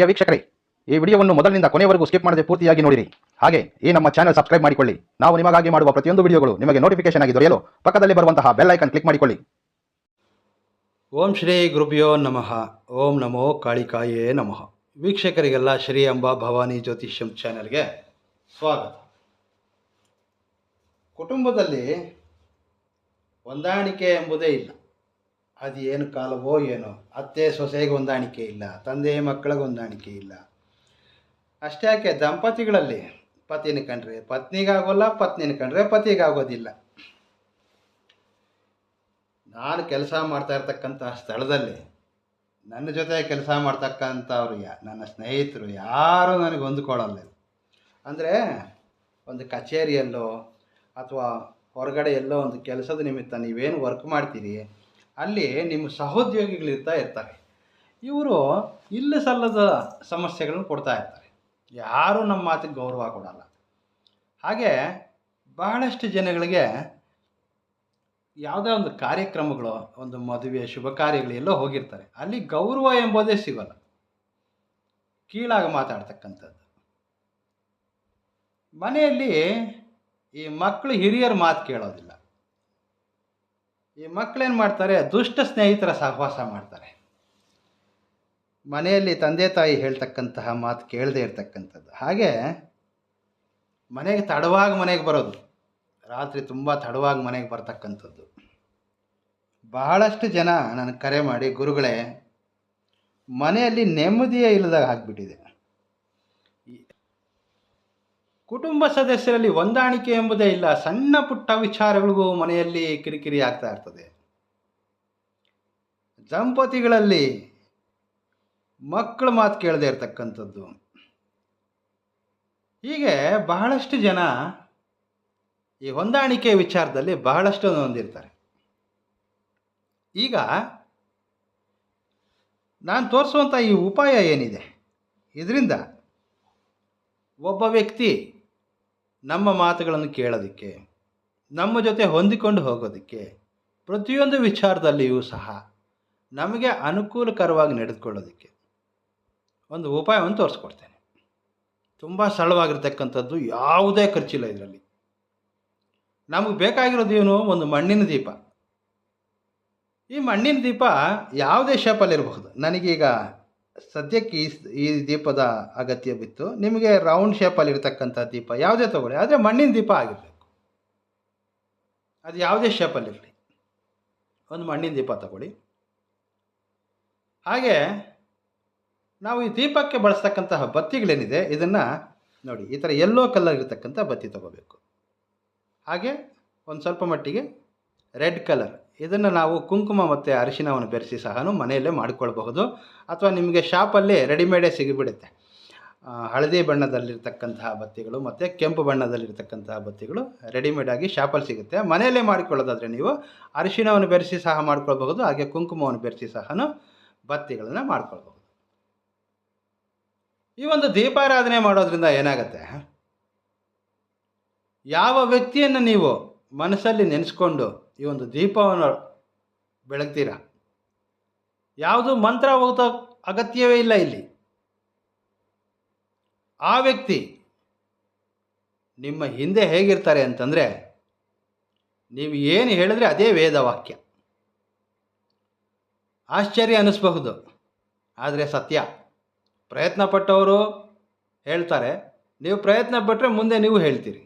ಪ್ರಿಯ ವೀಕ್ಷಕರೇ, ಈ ವಿಡಿಯೋವನ್ನು ಮೊದಲಿನಿಂದ ಕೊನೆಯವರೆಗೂ ಸ್ಕಿಪ್ ಮಾಡದೆ ಪೂರ್ತಿಯಾಗಿ ನೋಡಿರಿ. ಹಾಗೆ, ಈ ನಮ್ಮ ಚಾನಲ್ ಸಬ್ಸ್ಕ್ರೈಬ್ ಮಾಡಿಕೊಳ್ಳಿ. ನಾವು ನಿಮಗಾಗಿ ಮಾಡುವ ಪ್ರತಿಯೊಂದು ವಿಡಿಯೋಗಳು ನಿಮಗೆ ನೋಟಿಫಿಕೇಶನ್ ಆಗಿ ದೊರೆಯಲು ಪಕ್ಕದಲ್ಲಿ ಬರುವಂತಹ ಬೆಲ್ ಐಕನ್ ಕ್ಲಿಕ್ ಮಾಡಿಕೊಳ್ಳಿ. ಓಂ ಶ್ರೀ ಗುರುಭ್ಯೋ ನಮಃ. ಓಂ ನಮೋ ಕಾಳಿಕಾಯೇ ನಮಃ. ವೀಕ್ಷಕರಿಗೆಲ್ಲ ಶ್ರೀ ಅಂಬಾ ಭವಾನಿ ಜ್ಯೋತಿಷ್ಯಂ ಚಾನೆಲ್ಗೆ ಸ್ವಾಗತ. ಕುಟುಂಬದಲ್ಲಿ ಹೊಂದಾಣಿಕೆ ಎಂಬುದೇ ಇಲ್ಲ. ಅದು ಏನು ಕಾಲವೋ ಏನೋ. ಅತ್ತೆ ಸೊಸೆಗೆ ಹೊಂದಾಣಿಕೆ ಇಲ್ಲ ತಂದೆ ಮಕ್ಕಳಿಗೆ ಹೊಂದಾಣಿಕೆ ಇಲ್ಲ. ಅಷ್ಟೇ ಯಾಕೆ ದಂಪತಿಗಳಲ್ಲಿ ಪತಿನ ಕಂಡ್ರೆ ಪತ್ನಿಗಾಗೋಲ್ಲ ಪತ್ನಿನ ಕಂಡ್ರೆ ಪತಿಗಾಗೋದಿಲ್ಲ. ನಾನು ಕೆಲಸ ಮಾಡ್ತಾ ಇರ್ತಕ್ಕಂಥ ಸ್ಥಳದಲ್ಲಿ ನನ್ನ ಜೊತೆ ಕೆಲಸ ಮಾಡ್ತಕ್ಕಂಥವ್ರು ಯಾ, ನನ್ನ ಸ್ನೇಹಿತರು ಯಾರೂ ನನಗೆ ಹೊಂದ್ಕೊಳ್ಳಲ್ಲ. ಅಂದರೆ ಒಂದು ಕಚೇರಿಯಲ್ಲೋ ಅಥವಾ ಹೊರಗಡೆ ಎಲ್ಲೋ ಒಂದು ಕೆಲಸದ ನಿಮಿತ್ತ ನೀವೇನು ವರ್ಕ್ ಮಾಡ್ತೀರಿ? ಅಲ್ಲಿ ನಿಮ್ಮ ಸಹೋದ್ಯೋಗಿಗಳಿರ್ತಾ ಇರ್ತಾರೆ. ಇವರು ಇಲ್ಲ ಸಲ್ಲದ ಸಮಸ್ಯೆಗಳನ್ನು ಕೊಡ್ತಾ ಇರ್ತಾರೆ. ಯಾರೂ ನಮ್ಮ ಮಾತಿಗೆ ಗೌರವ ಕೊಡಲ್ಲ. ಹಾಗೆ ಬಹಳಷ್ಟು ಜನಗಳಿಗೆ ಯಾವುದೇ ಒಂದು ಕಾರ್ಯಕ್ರಮಗಳು, ಒಂದು ಮದುವೆ, ಶುಭ ಕಾರ್ಯಗಳು ಎಲ್ಲೋ ಹೋಗಿರ್ತಾರೆ. ಅಲ್ಲಿ ಗೌರವ ಎಂಬುದೇ ಸಿಗಲ್ಲ. ಕೀಳಾಗಿ ಮಾತಾಡ್ತಕ್ಕಂಥದ್ದು. ಮನೆಯಲ್ಲಿ ಈ ಮಕ್ಕಳು ಹಿರಿಯರ ಮಾತು ಕೇಳೋದಿಲ್ಲ. ಈ ಮಕ್ಕಳೇನು ಮಾಡ್ತಾರೆ? ದುಷ್ಟ ಸ್ನೇಹಿತರ ಸಹವಾಸ ಮಾಡ್ತಾರೆ. ಮನೆಯಲ್ಲಿ ತಂದೆ ತಾಯಿ ಹೇಳ್ತಕ್ಕಂತಹ ಮಾತು ಕೇಳದೇ ಇರ್ತಕ್ಕಂಥದ್ದು. ಹಾಗೆ ಮನೆಗೆ ತಡವಾಗಿ ಮನೆಗೆ ಬರೋದು. ರಾತ್ರಿ ತುಂಬ ತಡವಾಗಿ ಮನೆಗೆ ಬರ್ತಕ್ಕಂಥದ್ದು. ಬಹಳಷ್ಟು ಜನ ನನಗೆ ಕರೆ ಮಾಡಿ, ಗುರುಗಳೇ, ಮನೆಯಲ್ಲಿ ನೆಮ್ಮದಿಯೇ ಇಲ್ಲದಾಗ ಆಗಿಬಿಟ್ಟಿದೆ. ಕುಟುಂಬ ಸದಸ್ಯರಲ್ಲಿ ಹೊಂದಾಣಿಕೆ ಎಂಬುದೇ ಇಲ್ಲ. ಸಣ್ಣ ಪುಟ್ಟ ವಿಚಾರಗಳಿಗೂ ಮನೆಯಲ್ಲಿ ಕಿರಿಕಿರಿ ಆಗ್ತಾ ಇರ್ತದೆ. ದಂಪತಿಗಳಲ್ಲಿ ಮಕ್ಕಳ ಮಾತು ಕೇಳದೆ ಇರತಕ್ಕಂಥದ್ದು. ಹೀಗೆ ಬಹಳಷ್ಟು ಜನ ಈ ಹೊಂದಾಣಿಕೆ ವಿಚಾರದಲ್ಲಿ ಬಹಳಷ್ಟು ಹೊಂದಿರ್ತಾರೆ. ಈಗ ನಾನು ತೋರಿಸುವಂಥ ಈ ಉಪಾಯ ಏನಿದೆ? ಇದರಿಂದ ಒಬ್ಬ ವ್ಯಕ್ತಿ ನಮ್ಮ ಮಾತುಗಳನ್ನು ಕೇಳೋದಕ್ಕೆ, ನಮ್ಮ ಜೊತೆ ಹೊಂದಿಕೊಂಡು ಹೋಗೋದಕ್ಕೆ, ಪ್ರತಿಯೊಂದು ವಿಚಾರದಲ್ಲಿಯೂ ಸಹ ನಮಗೆ ಅನುಕೂಲಕರವಾಗಿ ನಡೆದುಕೊಳ್ಳೋದಕ್ಕೆ ಒಂದು ಉಪಾಯವನ್ನು ತೋರಿಸ್ಕೊಡ್ತೇನೆ. ತುಂಬ ಸರಳವಾಗಿರ್ತಕ್ಕಂಥದ್ದು ಯಾವುದೇ ಖರ್ಚಿಲ್ಲ ಇದರಲ್ಲಿ. ನಮಗೆ ಬೇಕಾಗಿರೋದು ಏನು? ಒಂದು ಮಣ್ಣಿನ ದೀಪ. ಈ ಮಣ್ಣಿನ ದೀಪ ಯಾವುದೇ ಶೇಪಲ್ಲಿರಬಹುದು ನನಗೀಗ ಸದ್ಯಕ್ಕೆ ಈ ಈ ದೀಪದ ಅಗತ್ಯ ಬಿತ್ತು. ನಿಮಗೆ ರೌಂಡ್ ಶೇಪಲ್ಲಿ ಇರತಕ್ಕಂಥ ದೀಪ ಯಾವುದೇ ತಗೊಳ್ಳಿ. ಆದರೆ ಮಣ್ಣಿನ ದೀಪ ಆಗಿರಬೇಕು. ಅದು ಯಾವುದೇ ಶೇಪಲ್ಲಿರಲಿ ಒಂದು ಮಣ್ಣಿನ ದೀಪ ತಗೊಳ್ಳಿ. ಹಾಗೆ ನಾವು ಈ ದೀಪಕ್ಕೆ ಬಳಸ್ತಕ್ಕಂತಹ ಬತ್ತಿಗಳೇನಿದೆ, ಇದನ್ನು ನೋಡಿ, ಈ ಥರ ಎಲ್ಲೋ ಕಲರ್ ಇರತಕ್ಕಂಥ ಬತ್ತಿ ತಗೋಬೇಕು. ಹಾಗೆ ಒಂದು ಸ್ವಲ್ಪ ಮಟ್ಟಿಗೆ ರೆಡ್ ಕಲರ್ ಇದನ್ನು ನಾವು ಕುಂಕುಮ ಮತ್ತು ಅರಿಶಿನವನ್ನು ಬೆರೆಸಿ ಸಹ ಮನೆಯಲ್ಲೇ ಮಾಡಿಕೊಳ್ಬಹುದು. ಅಥವಾ ನಿಮಗೆ ಶಾಪಲ್ಲಿ ರೆಡಿಮೇಡೇ ಸಿಗಿಬಿಡುತ್ತೆ. ಹಳದಿ ಬಣ್ಣದಲ್ಲಿರ್ತಕ್ಕಂತಹ ಬತ್ತಿಗಳು ಮತ್ತು ಕೆಂಪು ಬಣ್ಣದಲ್ಲಿರ್ತಕ್ಕಂತಹ ಬತ್ತಿಗಳು ರೆಡಿಮೇಡಾಗಿ ಶಾಪಲ್ಲಿ ಸಿಗುತ್ತೆ. ಮನೆಯಲ್ಲೇ ಮಾಡಿಕೊಳ್ಳೋದಾದರೆ ನೀವು ಅರಿಶಿನವನ್ನು ಬೆರೆಸಿ ಸಹ ಮಾಡ್ಕೊಳ್ಬಹುದು, ಹಾಗೆ ಕುಂಕುಮವನ್ನು ಬೆರೆಸಿ ಸಹ ಬತ್ತಿಗಳನ್ನು ಮಾಡ್ಕೊಳ್ಬಹುದು. ಈ ಒಂದು ದೀಪಾರಾಧನೆ ಮಾಡೋದ್ರಿಂದ ಏನಾಗುತ್ತೆ? ಯಾವ ವ್ಯಕ್ತಿಯನ್ನು ನೀವು ಮನಸ್ಸಲ್ಲಿ ನೆನೆಸ್ಕೊಂಡು ಈ ಒಂದು ದೀಪವನ್ನು ಬೆಳಗ್ತೀರ? ಯಾವುದು ಮಂತ್ರ ಹೋಗ್ತಾ ಅಗತ್ಯವೇ ಇಲ್ಲ ಇಲ್ಲಿ. ಆ ವ್ಯಕ್ತಿ ನಿಮ್ಮ ಹಿಂದೆ ಹೇಗಿರ್ತಾರೆ ಅಂತಂದರೆ ನೀವು ಏನು ಹೇಳಿದ್ರೆ ಅದೇ ವೇದವಾಕ್ಯ. ಆಶ್ಚರ್ಯ ಅನ್ನಿಸ್ಬಹುದು ಆದರೆ ಸತ್ಯ. ಪ್ರಯತ್ನ ಪಟ್ಟವರು ಹೇಳ್ತಾರೆ, ನೀವು ಪ್ರಯತ್ನ ಪಟ್ಟರೆ ಮುಂದೆ ನೀವು ಹೇಳ್ತೀರಿ.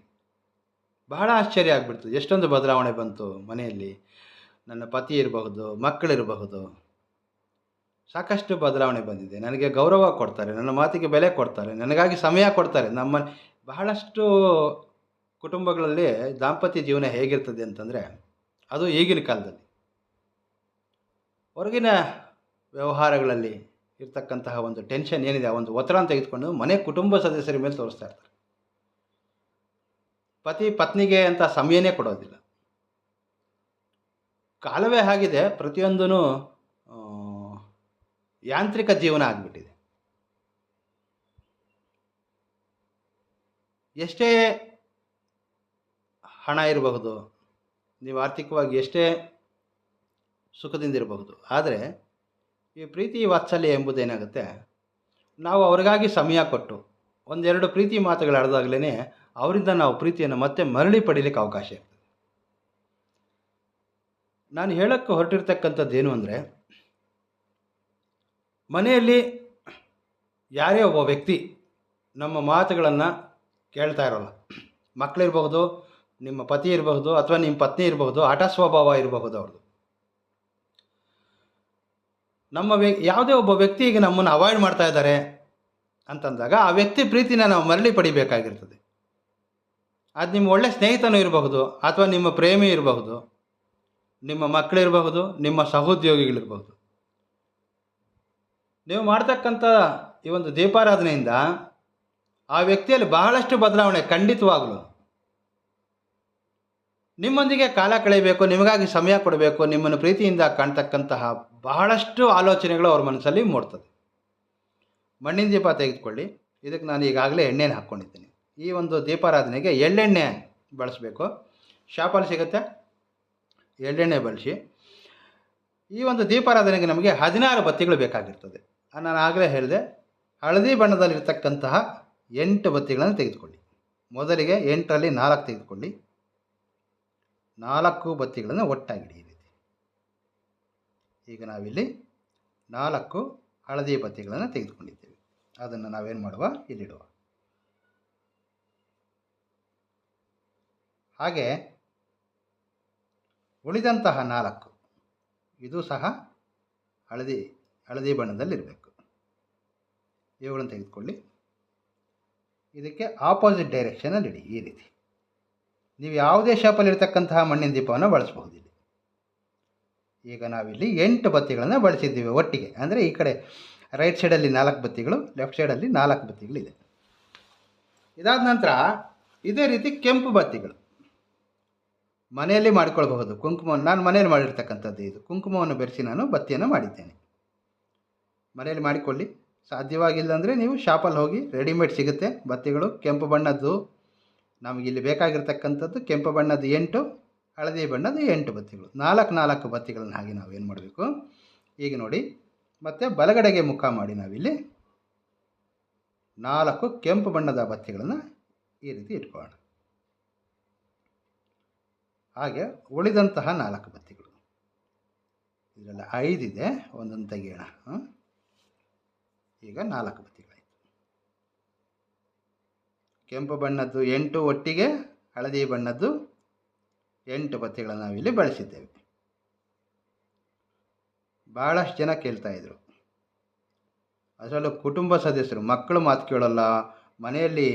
ಬಹಳ ಆಶ್ಚರ್ಯ ಆಗ್ಬಿಡ್ತು. ಎಷ್ಟೊಂದು ಬದಲಾವಣೆ ಬಂತು ಮನೆಯಲ್ಲಿ. ನನ್ನ ಪತಿ ಇರಬಹುದು ಮಕ್ಕಳಿರಬಹುದು ಸಾಕಷ್ಟು ಬದಲಾವಣೆ ಬಂದಿದೆ. ನನಗೆ ಗೌರವ ಕೊಡ್ತಾರೆ, ನನ್ನ ಮಾತಿಗೆ ಬೆಲೆ ಕೊಡ್ತಾರೆ, ನನಗಾಗಿ ಸಮಯ ಕೊಡ್ತಾರೆ. ನಮ್ಮ ಬಹಳಷ್ಟು ಕುಟುಂಬಗಳಲ್ಲಿ ದಾಂಪತ್ಯ ಜೀವನ ಹೇಗಿರ್ತದೆ ಅಂತಂದರೆ, ಅದು ಈಗಿನ ಕಾಲದಲ್ಲಿ. ಹೊರಗಿನ ವ್ಯವಹಾರಗಳಲ್ಲಿ ಇರ್ತಕ್ಕಂತಹ ಒಂದು ಟೆನ್ಷನ್ ಏನಿದೆ, ಆ ಒಂದು ಒತ್ತಡ ತೆಗೆದುಕೊಂಡು ಮನೆ ಕುಟುಂಬ ಸದಸ್ಯರ ಮೇಲೆ ತೋರಿಸ್ತಾ ಇರ್ತಾರೆ. ಪತಿ ಪತ್ನಿಗೆ ಅಂತ ಸಮಯನೇ ಕೊಡೋದಿಲ್ಲ. ಕಾಲವೇ ಆಗಿದೆ ಪ್ರತಿಯೊಂದೂ ಯಾಂತ್ರಿಕ ಜೀವನ ಆಗಿಬಿಟ್ಟಿದೆ. ಎಷ್ಟೇ ಹಣ ಇರಬಹುದು, ನೀವು ಆರ್ಥಿಕವಾಗಿ ಎಷ್ಟೇ ಸುಖದಿಂದಿರಬಹುದು, ಆದರೆ ಈ ಪ್ರೀತಿ ವಾತ್ಸಲ್ಯ ಎಂಬುದೇನಾಗುತ್ತೆ? ನಾವು ಅವರಿಗಾಗಿ ಸಮಯ ಕೊಟ್ಟು ಒಂದೆರಡು ಪ್ರೀತಿ ಮಾತುಗಳು ಆಡಿದಾಗಲೇ ಅವರಿಂದ ನಾವು ಪ್ರೀತಿಯನ್ನು ಮತ್ತೆ ಮರಳಿ ಪಡೀಲಿಕ್ಕೆ ಅವಕಾಶ ಇರ್ತದೆ. ನಾನು ಹೇಳಕ್ಕೆ ಹೊರಟಿರ್ತಕ್ಕಂಥದ್ದು ಏನು ಅಂದರೆ, ಮನೆಯಲ್ಲಿ ಯಾರೇ ಒಬ್ಬ ವ್ಯಕ್ತಿ ನಮ್ಮ ಮಾತುಗಳನ್ನು ಕೇಳ್ತಾ ಇರೋಲ್ಲ. ಮಕ್ಕಳಿರಬಹುದು ನಿಮ್ಮ ಪತಿ ಇರಬಹುದು, ಅಥವಾ ನಿಮ್ಮ ಪತ್ನಿ ಇರಬಹುದು, ಹಠ ಸ್ವಭಾವ ಇರಬಹುದು ಅವ್ರದ್ದು. ನಮ್ಮ ವ್ಯ ಯಾವುದೇ ಒಬ್ಬ ವ್ಯಕ್ತಿ ಈಗ ನಮ್ಮನ್ನು ಅವಾಯ್ಡ್ ಮಾಡ್ತಾ ಇದ್ದಾರೆ ಅಂತಂದಾಗ ಆ ವ್ಯಕ್ತಿ ಪ್ರೀತಿನ ನಾವು ಮರಳಿ ಪಡಿಬೇಕಾಗಿರ್ತದೆ. ಅದು ನಿಮ್ಮ ಒಳ್ಳೆ ಸ್ನೇಹಿತನೂ ಇರಬಹುದು ಅಥವಾ ನಿಮ್ಮ ಪ್ರೇಮಿ ಇರಬಹುದು, ನಿಮ್ಮ ಮಕ್ಕಳಿರಬಹುದು ನಿಮ್ಮ ಸಹೋದ್ಯೋಗಿಗಳಿರಬಹುದು. ನೀವು ಮಾಡ್ತಕ್ಕಂಥ ಈ ಒಂದು ದೀಪಾರಾಧನೆಯಿಂದ ಆ ವ್ಯಕ್ತಿಯಲ್ಲಿ ಬಹಳಷ್ಟು ಬದಲಾವಣೆ ಖಂಡಿತವಾಗಲು. ನಿಮ್ಮೊಂದಿಗೆ ಕಾಲ ಕಳೆಯಬೇಕು, ನಿಮಗಾಗಿ ಸಮಯ ಕೊಡಬೇಕು, ನಿಮ್ಮನ್ನು ಪ್ರೀತಿಯಿಂದ ಕಾಣ್ತಕ್ಕಂತಹ ಬಹಳಷ್ಟು ಆಲೋಚನೆಗಳು ಅವ್ರ ಮನಸ್ಸಲ್ಲಿ ಮೂಡ್ತದೆ. ಮಣ್ಣಿನ ದೀಪ ತೆಗೆದುಕೊಳ್ಳಿ. ಇದಕ್ಕೆ ನಾನು ಈಗಾಗಲೇ ಎಣ್ಣೆನ ಹಾಕ್ಕೊಂಡಿದ್ದೀನಿ. ಈ ಒಂದು ದೀಪಾರಾಧನೆಗೆ ಎಳ್ಳೆಣ್ಣೆ ಬಳಸಬೇಕು. ಶಾಪಲ್ಲಿ ಸಿಗುತ್ತೆ. ಎಳ್ಳೆಣ್ಣೆ ಬಳಸಿ. ಈ ಒಂದು ದೀಪಾರಾಧನೆಗೆ ನಮಗೆ ಹದಿನಾರು ಬತ್ತಿಗಳು ಬೇಕಾಗಿರ್ತದೆ. ನಾನು ಆಗಲೇ ಹೇಳಿದೆ. ಹಳದಿ ಬಣ್ಣದಲ್ಲಿರ್ತಕ್ಕಂತಹ ಎಂಟು ಬತ್ತಿಗಳನ್ನು ತೆಗೆದುಕೊಳ್ಳಿ. ಮೊದಲಿಗೆ ಎಂಟರಲ್ಲಿ ನಾಲ್ಕು ತೆಗೆದುಕೊಳ್ಳಿ. ನಾಲ್ಕು ಬತ್ತಿಗಳನ್ನು ಒಟ್ಟಾಗಿಡಿ ಈ ಈಗ ನಾವಿಲ್ಲಿ ನಾಲ್ಕು ಹಳದಿ ಬತ್ತಿಗಳನ್ನು ತೆಗೆದುಕೊಂಡಿದ್ದೇವೆ. ಅದನ್ನು ನಾವೇನು ಮಾಡುವ? ಇಲ್ಲಿಡುವ. ಹಾಗೆ ಉಳಿದಂತಹ ನಾಲ್ಕು. ಇದು ಸಹ ಹಳದಿ ಹಳದಿ ಬಣ್ಣದಲ್ಲಿರಬೇಕು. ಇವುಗಳನ್ನು ತೆಗೆದುಕೊಳ್ಳಿ. ಇದಕ್ಕೆ ಆಪೋಸಿಟ್ ಡೈರೆಕ್ಷನಲ್ಲಿ ಇಡಿ ಈ ರೀತಿ. ನೀವು ಯಾವುದೇ ಶಾಪಲ್ಲಿರ್ತಕ್ಕಂತಹ ಮಣ್ಣಿನ ದೀಪವನ್ನು ಬಳಸಬಹುದು ಈಗ ನಾವಿಲ್ಲಿ ಎಂಟು ಬತ್ತಿಗಳನ್ನು ಬಳಸಿದ್ದೀವಿ ಒಟ್ಟಿಗೆ. ಅಂದರೆ ಈ ಕಡೆ ರೈಟ್ ಸೈಡಲ್ಲಿ ನಾಲ್ಕು ಬತ್ತಿಗಳು ಲೆಫ್ಟ್ ಸೈಡಲ್ಲಿ ನಾಲ್ಕು ಬತ್ತಿಗಳಿದೆ. ಇದಾದ ನಂತರ ಇದೇ ರೀತಿ ಕೆಂಪು ಬತ್ತಿಗಳು. ಮನೆಯಲ್ಲಿ ಮಾಡಿಕೊಳ್ಬಹುದು. ಕುಂಕುಮವನ್ನು ನಾನು ಮನೆಯಲ್ಲಿ ಮಾಡಿರ್ತಕ್ಕಂಥದ್ದು ಇದು. ಕುಂಕುಮವನ್ನು ಬೆರೆಸಿ ನಾನು ಬತ್ತಿಯನ್ನು ಮಾಡಿದ್ದೇನೆ. ಮನೆಯಲ್ಲಿ ಮಾಡಿಕೊಳ್ಳಿ. ಸಾಧ್ಯವಾಗಿಲ್ಲ ಅಂದರೆ ನೀವು ಶಾಪಲ್ಲಿ ಹೋಗಿ ರೆಡಿಮೇಡ್ ಸಿಗುತ್ತೆ. ಬತ್ತಿಗಳು, ಕೆಂಪು ಬಣ್ಣದ್ದು ನಮಗಿಲ್ಲಿ ಬೇಕಾಗಿರ್ತಕ್ಕಂಥದ್ದು ಕೆಂಪು ಬಣ್ಣದ್ದು ಎಂಟು ಹಳದಿ ಬಣ್ಣದ ಎಂಟು ಬತ್ತಿಗಳು. ನಾಲ್ಕು ನಾಲ್ಕು ಬತ್ತಿಗಳನ್ನು ಹಾಗೆ ನಾವು ಏನು ಮಾಡಬೇಕು? ಈಗ ನೋಡಿ, ಮತ್ತು ಬಲಗಡೆಗೆ ಮುಖ ಮಾಡಿ ನಾವಿಲ್ಲಿ ನಾಲ್ಕು ಕೆಂಪು ಬಣ್ಣದ ಬತ್ತಿಗಳನ್ನು ಈ ರೀತಿ ಇಟ್ಕೊಳ್ಳೋಣ. ಹಾಗೆ ಉಳಿದಂತಹ ನಾಲ್ಕು ಬತ್ತಿಗಳು. ಇದರಲ್ಲಿ ಐದಿದೆ ಒಂದೊಂದು ತೆಗೆಯೋಣ. ಈಗ ನಾಲ್ಕು ಬತ್ತಿಗಳಾಯಿತು. ಕೆಂಪು ಬಣ್ಣದ್ದು ಎಂಟು ಒಟ್ಟಿಗೆ, ಹಳದಿ ಬಣ್ಣದ್ದು ಎಂಟು ಪದ್ಯಗಳನ್ನು ನಾವಿಲ್ಲಿ ಬಳಸಿದ್ದೇವೆ. ಭಾಳಷ್ಟು ಜನ ಕೇಳ್ತಾ ಇದ್ರು. ಅದರಲ್ಲೂ ಕುಟುಂಬ ಸದಸ್ಯರು, ಮಕ್ಕಳು ಮಾತು ಕೇಳೋಲ್ಲ, ಮನೆಯಲ್ಲಿ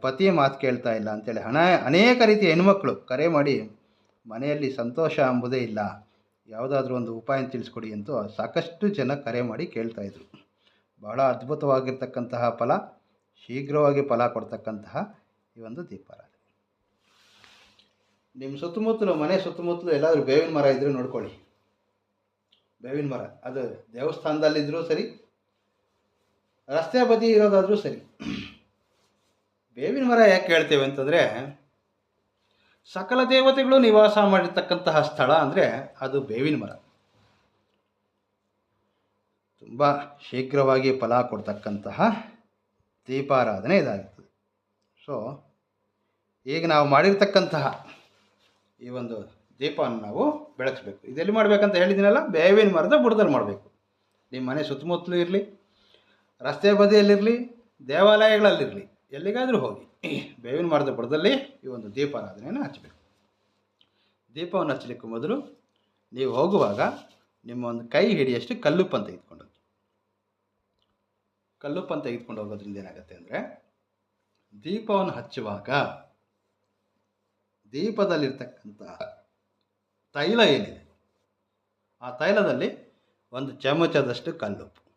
ಪತಿ ಮಾತು ಕೇಳ್ತಾ ಇಲ್ಲ ಅಂತೇಳಿ ಹಣ, ಅನೇಕ ರೀತಿಯ ಹೆಣ್ಮಕ್ಳು ಕರೆ ಮಾಡಿ ಮನೆಯಲ್ಲಿ ಸಂತೋಷ ಎಂಬುದೇ ಇಲ್ಲ, ಯಾವುದಾದ್ರೂ ಒಂದು ಉಪಾಯ ತಿಳಿಸ್ಕೊಡಿ ಅಂತೂ ಸಾಕಷ್ಟು ಜನ ಕರೆ ಮಾಡಿ ಕೇಳ್ತಾ ಇದ್ರು. ಬಹಳ ಅದ್ಭುತವಾಗಿರ್ತಕ್ಕಂತಹ ಫಲ, ಶೀಘ್ರವಾಗಿ ಫಲ ಕೊಡ್ತಕ್ಕಂತಹ ಈ ಒಂದು ದೀಪಾರಾಧನೆ. ನಿಮ್ಮ ಸುತ್ತಮುತ್ತಲು, ಮನೆ ಸುತ್ತಮುತ್ತಲು ಎಲ್ಲಾದರೂ ಬೇವಿನ ಮರ ಇದ್ದರೆ ನೋಡ್ಕೊಳ್ಳಿ. ಬೇವಿನ ಮರ, ಅದು ದೇವಸ್ಥಾನದಲ್ಲಿದ್ದರೂ ಸರಿ, ರಸ್ತೆ ಬದಿ ಇರೋದಾದರೂ ಸರಿ. ಬೇವಿನ ಮರ ಯಾಕೆ ಹೇಳ್ತೇವೆ ಅಂತಂದರೆ, ಸಕಲ ದೇವತೆಗಳು ನಿವಾಸ ಮಾಡಿರ್ತಕ್ಕಂತಹ ಸ್ಥಳ ಅಂದರೆ ಅದು ಬೇವಿನ ಮರ. ತುಂಬ ಶೀಘ್ರವಾಗಿ ಫಲ ಕೊಡ್ತಕ್ಕಂತಹ ದೀಪಾರಾಧನೆ ಇದಾಗಿರ್ತದೆ. ಸೊ ಈಗ ನಾವು ಮಾಡಿರ್ತಕ್ಕಂತಹ ಈ ಒಂದು ದೀಪವನ್ನು ನಾವು ಬೆಳಗಿಸ್ಬೇಕು. ಇದೆಲ್ಲಿ ಮಾಡಬೇಕಂತ ಹೇಳಿದ್ದೀನಲ್ಲ ಬೇವಿನ ಮರದ ಬುಡದಲ್ಲಿ ಮಾಡಬೇಕು. ನಿಮ್ಮ ಮನೆ ಸುತ್ತಮುತ್ತಲೂ ಇರಲಿ, ರಸ್ತೆ ಬದಿಯಲ್ಲಿರಲಿ, ದೇವಾಲಯಗಳಲ್ಲಿರಲಿ, ಎಲ್ಲಿಗಾದರೂ ಹೋಗಿ ಬೇವಿನ ಮರದ ಬುಡದಲ್ಲಿ ಈ ಒಂದು ದೀಪಾರಾಧನೆಯನ್ನು ಹಚ್ಚಬೇಕು ದೀಪವನ್ನು ಹಚ್ಚಲಿಕ್ಕೆ ಮೊದಲು ನೀವು ಹೋಗುವಾಗ ನಿಮ್ಮ ಒಂದು ಕೈ ಹಿಡಿಯಷ್ಟು ಕಲ್ಲುಪ್ಪನ್ನು ತೆಗೆದುಕೊಂಡು ಕಲ್ಲುಪ್ಪನ್ನು ತೆಗೆದುಕೊಂಡು ಹೋಗೋದ್ರಿಂದ ಏನಾಗುತ್ತೆ ಅಂದರೆ, ದೀಪವನ್ನು ಹಚ್ಚುವಾಗ ದೀಪದಲ್ಲಿರ್ತಕ್ಕಂಥ ತೈಲ ಏನಿದೆ? ಆ ತೈಲದಲ್ಲಿ ಒಂದು ಚಮಚದಷ್ಟು ಕಲ್ಲುಪ್ಪು.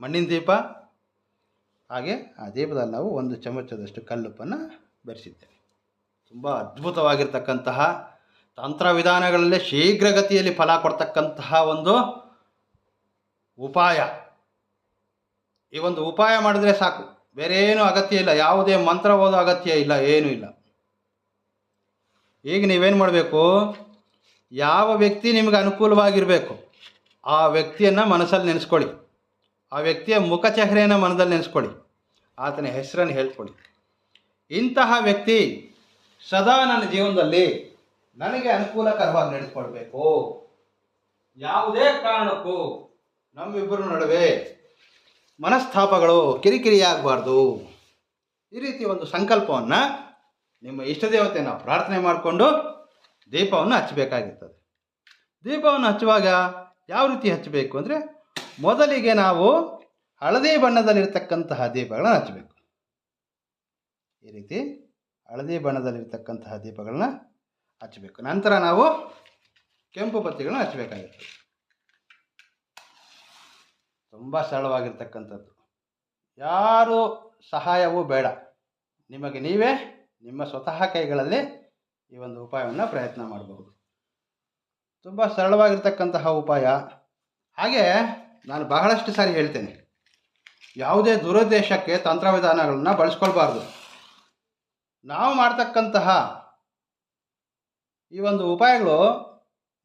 ಮಣ್ಣಿನ ದೀಪ ಹಾಗೆ ಆ ದೀಪದಲ್ಲಿ ನಾವು ಒಂದು ಚಮಚದಷ್ಟು ಕಲ್ಲುಪ್ಪನ್ನು ಬೆರೆಸಿದ್ದೇವೆ. ತುಂಬ ಅದ್ಭುತವಾಗಿರ್ತಕ್ಕಂತಹ ತಂತ್ರವಿಧಾನಗಳಲ್ಲೇ ಶೀಘ್ರಗತಿಯಲ್ಲಿ ಫಲ ಕೊಡ್ತಕ್ಕಂತಹ ಒಂದು ಉಪಾಯ. ಈ ಒಂದು ಉಪಾಯ ಮಾಡಿದ್ರೆ ಸಾಕು. ಬೇರೆ ಏನೂ ಅಗತ್ಯ ಇಲ್ಲ. ಯಾವುದೇ ಮಂತ್ರ ಓದೋ ಅಗತ್ಯ ಇಲ್ಲ, ಏನೂ ಇಲ್ಲ. ಈಗ ನೀವೇನು ಮಾಡಬೇಕು? ಯಾವ ವ್ಯಕ್ತಿ ನಿಮಗೆ ಅನುಕೂಲವಾಗಿರಬೇಕು, ಆ ವ್ಯಕ್ತಿಯನ್ನು ಮನಸ್ಸಲ್ಲಿ ನೆನೆಸ್ಕೊಳ್ಳಿ. ಆ ವ್ಯಕ್ತಿಯ ಮುಖ ಚೆಹರೆಯನ್ನು ಮನದಲ್ಲಿ ನೆನೆಸ್ಕೊಳ್ಳಿ. ಆತನ ಹೆಸರನ್ನು ಹೇಳ್ಕೊಳ್ಳಿ. ಇಂತಹ ವ್ಯಕ್ತಿ ಸದಾ ನನ್ನ ಜೀವನದಲ್ಲಿ ನನಗೆ ಅನುಕೂಲಕರವಾಗಿ ನಡೆದುಕೊಳ್ಬೇಕು. ಯಾವುದೇ ಕಾರಣಕ್ಕೂ ನಮ್ಮಿಬ್ಬರ ನಡುವೆ ಮನಸ್ತಾಪಗಳು ಕಿರಿಕಿರಿ ಆಗಬಾರ್ದು ಈ ರೀತಿ ಒಂದು ಸಂಕಲ್ಪವನ್ನು ನಿಮ್ಮ ಇಷ್ಟ ದೇವತೆಯನ್ನು ಪ್ರಾರ್ಥನೆ ಮಾಡಿಕೊಂಡು ದೀಪವನ್ನು ಹಚ್ಚಬೇಕಾಗಿರ್ತದೆ. ದೀಪವನ್ನು ಹಚ್ಚುವಾಗ ಯಾವ ರೀತಿ ಹಚ್ಚಬೇಕು ಅಂದರೆ ಮೊದಲಿಗೆ ನಾವು ಹಳದಿ ಬಣ್ಣದಲ್ಲಿರ್ತಕ್ಕಂತಹ ದೀಪಗಳನ್ನು ಹಚ್ಚಬೇಕು. ಈ ರೀತಿ ಹಳದಿ ಬಣ್ಣದಲ್ಲಿರ್ತಕ್ಕಂತಹ ದೀಪಗಳನ್ನ ಹಚ್ಚಬೇಕು. ನಂತರ ನಾವು ಕೆಂಪು ಬತ್ತಿಗಳನ್ನ ಹಚ್ಚಬೇಕಾಗಿರ್ತದೆ. ತುಂಬ ಸರಳವಾಗಿರ್ತಕ್ಕಂಥದ್ದು. ಯಾರು ಸಹಾಯವೂ ಬೇಡ. ನಿಮಗೆ ನೀವೇ ನಿಮ್ಮ ಸ್ವತಃ ಕೈಗಳಲ್ಲಿ ಈ ಒಂದು ಉಪಾಯವನ್ನು ಪ್ರಯತ್ನ ಮಾಡಬಹುದು ತುಂಬ ಸರಳವಾಗಿರ್ತಕ್ಕಂತಹ ಉಪಾಯ. ಹಾಗೆ ನಾನು ಬಹಳಷ್ಟು ಸಾರಿ ಹೇಳ್ತೇನೆ. ಯಾವುದೇ ದುರುದ್ದೇಶಕ್ಕೆ ತಂತ್ರವಿಧಾನಗಳನ್ನು ಬಳಸ್ಕೊಳ್ಬಾರ್ದು. ನಾವು ಮಾಡ್ತಕ್ಕಂತಹ ಈ ಒಂದು ಉಪಾಯಗಳು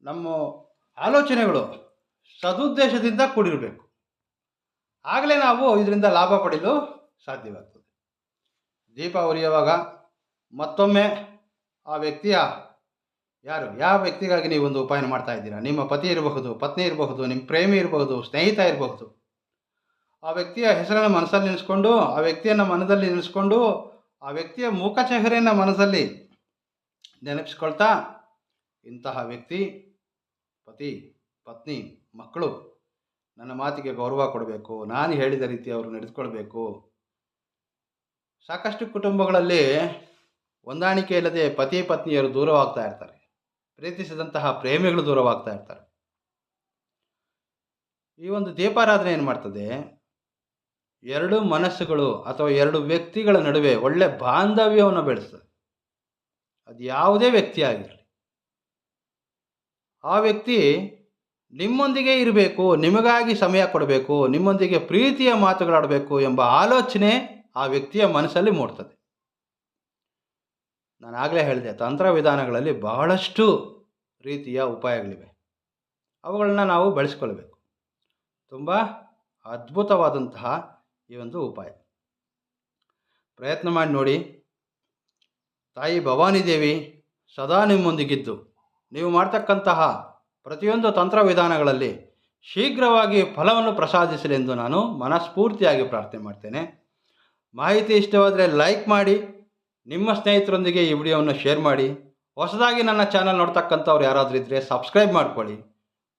ನಮ್ಮ ಆಲೋಚನೆಗಳು ಸದುದ್ದೇಶದಿಂದ ಕೂಡಿರಬೇಕು. ಆಗಲೇ ನಾವು ಇದರಿಂದ ಲಾಭ ಪಡೆಯಲು ಸಾಧ್ಯವಾಗ್ತದೆ. ದೀಪ ಉರಿಯುವಾಗ ಮತ್ತೊಮ್ಮೆ ಆ ವ್ಯಕ್ತಿಯ ಯಾರು? ಯಾವ ವ್ಯಕ್ತಿಗಾಗಿ ನೀವು ಒಂದು ಉಪಾಯನ ಮಾಡ್ತಾ ಇದ್ದೀರಾ? ನಿಮ್ಮ ಪತಿ ಇರಬಹುದು, ಪತ್ನಿ ಇರಬಹುದು, ನಿಮ್ಮ ಪ್ರೇಮಿ ಇರಬಹುದು, ಸ್ನೇಹಿತ ಇರಬಹುದು. ಆ ವ್ಯಕ್ತಿಯ ಹೆಸರನ್ನು ಮನಸ್ಸಲ್ಲಿ ನೆನೆಸ್ಕೊಂಡು, ಆ ವ್ಯಕ್ತಿಯನ್ನು ಮನದಲ್ಲಿ ನೆನೆಸ್ಕೊಂಡು, ಆ ವ್ಯಕ್ತಿಯ ಮುಖ ಚಹರೆಯನ್ನು ಮನಸ್ಸಲ್ಲಿ ನೆನಪಿಸ್ಕೊಳ್ತಾ ಇಂತಹ ವ್ಯಕ್ತಿ, ಪತಿ, ಪತ್ನಿ, ಮಕ್ಕಳು ನನ್ನ ಮಾತಿಗೆ ಗೌರವ ಕೊಡಬೇಕು, ನಾನು ಹೇಳಿದ ರೀತಿ ಅವರು ನಡೆದುಕೊಳ್ಬೇಕು. ಸಾಕಷ್ಟು ಕುಟುಂಬಗಳಲ್ಲಿ ಹೊಂದಾಣಿಕೆ ಇಲ್ಲದೆ ಪತಿ ಪತ್ನಿಯರು ದೂರವಾಗ್ತಾ ಇರ್ತಾರೆ. ಪ್ರೀತಿಸಿದಂತಹ ಪ್ರೇಮಿಗಳು ದೂರವಾಗ್ತಾ ಇರ್ತಾರೆ. ಈ ಒಂದು ದೀಪಾರಾಧನೆ ಏನು ಮಾಡ್ತದೆ? ಎರಡು ಮನಸ್ಸುಗಳು ಅಥವಾ ಎರಡು ವ್ಯಕ್ತಿಗಳ ನಡುವೆ ಒಳ್ಳೆ ಬಾಂಧವ್ಯವನ್ನು ಬೆಳೆಸ್ತದೆ. ಅದು ಯಾವುದೇ ವ್ಯಕ್ತಿ ಆಗಿರಲಿ. ಆ ವ್ಯಕ್ತಿ ನಿಮ್ಮೊಂದಿಗೆ ಇರಬೇಕು, ನಿಮಗಾಗಿ ಸಮಯ ಕೊಡಬೇಕು, ನಿಮ್ಮೊಂದಿಗೆ ಪ್ರೀತಿಯ ಮಾತುಗಳಾಡಬೇಕು ಎಂಬ ಆಲೋಚನೆ ಆ ವ್ಯಕ್ತಿಯ ಮನಸ್ಸಲ್ಲಿ ಮೂಡ್ತದೆ. ನಾನು ಆಗಲೇ ಹೇಳಿದೆ ತಂತ್ರ ವಿಧಾನಗಳಲ್ಲಿ ಬಹಳಷ್ಟು ರೀತಿಯ ಉಪಾಯಗಳಿವೆ. ಅವುಗಳನ್ನ ನಾವು ಬಳಸ್ಕೊಳ್ಬೇಕು. ತುಂಬ ಅದ್ಭುತವಾದಂತಹ ಈ ಒಂದು ಉಪಾಯ. ಪ್ರಯತ್ನ ಮಾಡಿ ನೋಡಿ. ತಾಯಿ ಭವಾನಿ ದೇವಿ ಸದಾ ನಿಮ್ಮೊಂದಿಗಿದ್ದು. ನೀವು ಮಾಡ್ತಕ್ಕಂತಹ ಪ್ರತಿಯೊಂದು ತಂತ್ರ ವಿಧಾನಗಳಲ್ಲಿ ಶೀಘ್ರವಾಗಿ ಫಲವನ್ನು ಪ್ರಸಾದಿಸಲಿ ಎಂದು ನಾನು ಮನಸ್ಫೂರ್ತಿಯಾಗಿ ಪ್ರಾರ್ಥನೆ ಮಾಡ್ತೇನೆ. ಮಾಹಿತಿ ಇಷ್ಟವಾದರೆ ಲೈಕ್ ಮಾಡಿ ನಿಮ್ಮ ಸ್ನೇಹಿತರೊಂದಿಗೆ ಈ ವಿಡಿಯೋವನ್ನು ಶೇರ್ ಮಾಡಿ. ಹೊಸದಾಗಿ ನನ್ನ ಚಾನಲ್ ನೋಡ್ತಕ್ಕಂಥವ್ರು ಯಾರಾದರೂ ಇದ್ದರೆ ಸಬ್ಸ್ಕ್ರೈಬ್ ಮಾಡ್ಕೊಳ್ಳಿ.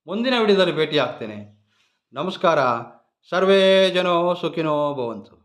ಮುಂದಿನ ವಿಡಿಯೋದಲ್ಲಿ ಭೇಟಿ ಆಗ್ತೇನೆ ನಮಸ್ಕಾರ. ಸರ್ವೇ ಜನೋ ಸುಖಿನೋ ಭವಂತು.